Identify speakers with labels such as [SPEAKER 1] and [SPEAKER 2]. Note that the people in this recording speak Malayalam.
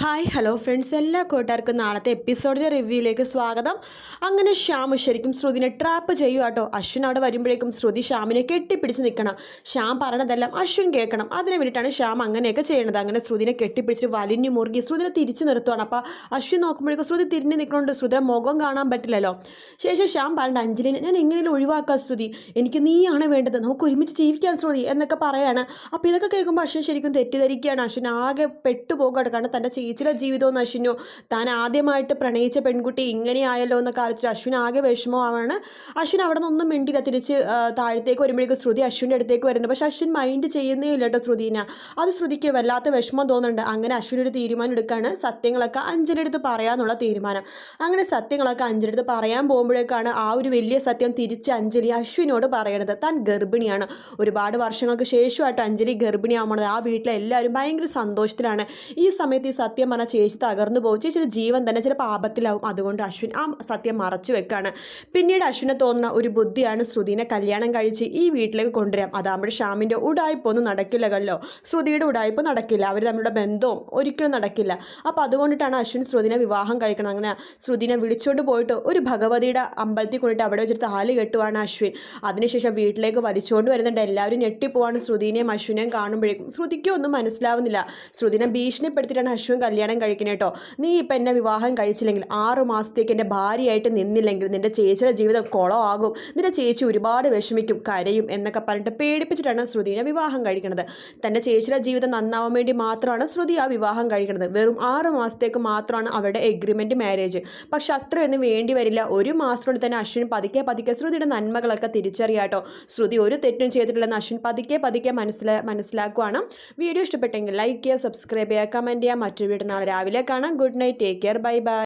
[SPEAKER 1] ഹായ് ഹലോ ഫ്രണ്ട്സ് എല്ലാ കൂട്ടുകാർക്കും നാളത്തെ എപ്പിസോഡിന്റെ റിവ്യൂയിലേക്ക് സ്വാഗതം. അങ്ങനെ ശ്യാം ശരിക്കും ശ്രുതിനെ ട്രാപ്പ് ചെയ്യുക കേട്ടോ അശ്വിൻ അവിടെ വരുമ്പോഴേക്കും ശ്രുതി ശ്യാമിനെ കെട്ടിപ്പിടിച്ച് നിൽക്കണം. ശ്യാം പറയണതെല്ലാം അശ്വിൻ കേൾക്കണം. അതിന് വേണ്ടിയിട്ടാണ് ശ്യാം അങ്ങനെയൊക്കെ ചെയ്യണത്. അങ്ങനെ ശ്രുതിനെ കെട്ടിപ്പിടിച്ച് വലിഞ്ഞു മുറുകി ശ്രുതിനെ തിരിച്ചു നിർത്തുവാണ്. അപ്പോൾ അശ്വിൻ നോക്കുമ്പോഴേക്കും ശ്രുതി തിരിഞ്ഞു നിൽക്കണോണ്ട് ശ്രുതിയുടെ മുഖം കാണാൻ പറ്റില്ലല്ലോ. ശേഷം ശ്യാം പറഞ്ഞ അഞ്ജലിനെ ഞാൻ എങ്ങനെയും ഒഴിവാക്കാം ശ്രുതി. എനിക്ക് നീയാണ് വേണ്ടത്. നമുക്ക് ഒരുമിച്ച് ജീവിക്കാൻ ശ്രുതി എന്നൊക്കെ പറയാണ്. അപ്പോൾ ഇതൊക്കെ കേൾക്കുമ്പോൾ അശ്വിൻ ശരിക്കും തെറ്റിദ്ധരിക്കുകയാണ്. അശ്വിൻ ആകെ പെട്ടുപോകാണ് കാരണം തന്റെ ചേച്ചിയുടെ ജീവിതവും നശിഞ്ഞു. താൻ ആദ്യമായിട്ട് പ്രണയിച്ച പെൺകുട്ടി ഇങ്ങനെയായല്ലോ എന്നൊക്കെ ആലോചിച്ചിട്ട് അശ്വിൻ ആകെ വിഷമമാണ് അശ്വിൻ അവിടെ നിന്നൊന്നും മിണ്ടില്ല തിരിച്ച് താഴത്തേക്ക് വരുമ്പോഴേക്കും ശ്രുതി അശ്വിന്റെ അടുത്തേക്ക് വരുന്നുണ്ട് പക്ഷേ അശ്വിൻ മൈൻഡ് ചെയ്യുന്നേ ഇല്ല കേട്ടോ ശ്രുതിനെ. അത് ശ്രുതിക്ക് വല്ലാത്ത വിഷമം തോന്നുന്നുണ്ട്. അങ്ങനെ അശ്വിൻ ഒരു തീരുമാനം എടുക്കുകയാണ് സത്യങ്ങളൊക്കെ അഞ്ചിന്റെ അടുത്ത് പറയാന്നുള്ള തീരുമാനം. അങ്ങനെ സത്യങ്ങളൊക്കെ അഞ്ചിന്റെ അടുത്ത് പറയാൻ പോകുമ്പോഴേക്കാണ് ആ ഒരു വലിയ സത്യം തിരിച്ച് അഞ്ജലി അശ്വിനോട് പറയണത്. താൻ ഗർഭിണിയാണ്. ഒരുപാട് വർഷങ്ങൾക്ക് ശേഷമായിട്ട് അഞ്ജലി ഗർഭിണിയാവുന്നത് ആ വീട്ടിലെല്ലാവരും ഭയങ്കര സന്തോഷത്തിലാണ്. ഈ സമയത്ത് ഈ സത്യം പറഞ്ഞാൽ ചേച്ചി തകർന്നു പോകും. ചേച്ചിയുടെ ജീവൻ തന്നെ ചില ആപത്തിലാവും. അതുകൊണ്ട് അശ്വിൻ ആ സത്യം മറച്ചു വെക്കാണ്. പിന്നീട് അശ്വിനെ തോന്നുന്ന ഒരു ബുദ്ധിയാണ് ശ്രുതിനെ കല്യാണം കഴിച്ച് ഈ വീട്ടിലേക്ക് കൊണ്ടുവരാം. അതാകുമ്പോൾ ഷാമിന്റെ ഉടായ്പൊന്നും നടക്കില്ല കല്ലോ ശ്രുതിയുടെ ഉടായ്പ നടക്കില്ല. അവർ തമ്മിലുള്ള ബന്ധവും ഒരിക്കലും നടക്കില്ല. അപ്പോൾ അതുകൊണ്ടിട്ടാണ് അശ്വിൻ ശ്രുതിനെ വിവാഹം കഴിക്കണം. അങ്ങനെ ശ്രുതിനെ വിളിച്ചുകൊണ്ട് പോയിട്ട് ഒരു ഭഗവതിയുടെ അമ്പലത്തിൽ കൊണ്ടിട്ട് അവിടെ വെച്ചിട്ട് താൽ കെട്ടുവാണ് അശ്വിൻ. അതിനുശേഷം വീട്ടിലേക്ക് വലിച്ചുകൊണ്ട് വരുന്നുണ്ട്. എല്ലാവരും ഞെട്ടിപ്പോവാണ് ശ്രുതിനെയും അശ്വിനെയും കാണുമ്പോഴേക്കും. ശ്രുതിക്കും ഒന്നും മനസ്സിലാവുന്നില്ല. ശ്രുതിനെ ഭീഷണിപ്പെടുത്തിയിട്ടാണ് അശ്വിൻ കല്യാണം കഴിക്കണം കേട്ടോ നീ ഇപ്പം എന്നെ വിവാഹം കഴിച്ചില്ലെങ്കിൽ ആറ് മാസത്തേക്ക് എന്റെ ഭാര്യയായിട്ട് നിന്നില്ലെങ്കിൽ നിന്റെ ചേച്ചിയുടെ ജീവിതം കുളമാകും. നിന്റെ ചേച്ചി ഒരുപാട് വിഷമിക്കും കരയും എന്നൊക്കെ പറഞ്ഞിട്ട് പേടിപ്പിച്ചിട്ടാണ് ശ്രുതിനെ വിവാഹം കഴിക്കുന്നത് തന്റെ ചേച്ചിയുടെ ജീവിതം നന്നാവാൻ വേണ്ടി മാത്രമാണ് ശ്രുതി ആ വിവാഹം കഴിക്കുന്നത് വെറും ആറ് മാസത്തേക്ക് മാത്രമാണ് അവരുടെ എഗ്രിമെന്റ് മാരേജ് പക്ഷെ അത്രയൊന്നും വേണ്ടി വരില്ല. ഒരു മാസത്തോടെ തന്നെ അശ്വിൻ പതുക്കെ പതുക്കെ ശ്രുതിയുടെ നന്മകളൊക്കെ തിരിച്ചറിയാട്ടോ ശ്രുതി ഒരു തെറ്റും ചെയ്തിട്ടില്ലെന്ന് അശ്വിൻ പതുക്കെ പതുക്കെ മനസ്സിലാ മനസ്സിലാക്കുവാണ്. വീഡിയോ ഇഷ്ടപ്പെട്ടെങ്കിൽ ലൈക്ക് ചെയ്യുക സബ്സ്ക്രൈബ് ചെയ്യുക കമന്റ് ചെയ്യുക. മറ്റൊരു വീഡിയോ നാളെ രാവിലെ കാണാം. Good night. Take care. Bye bye.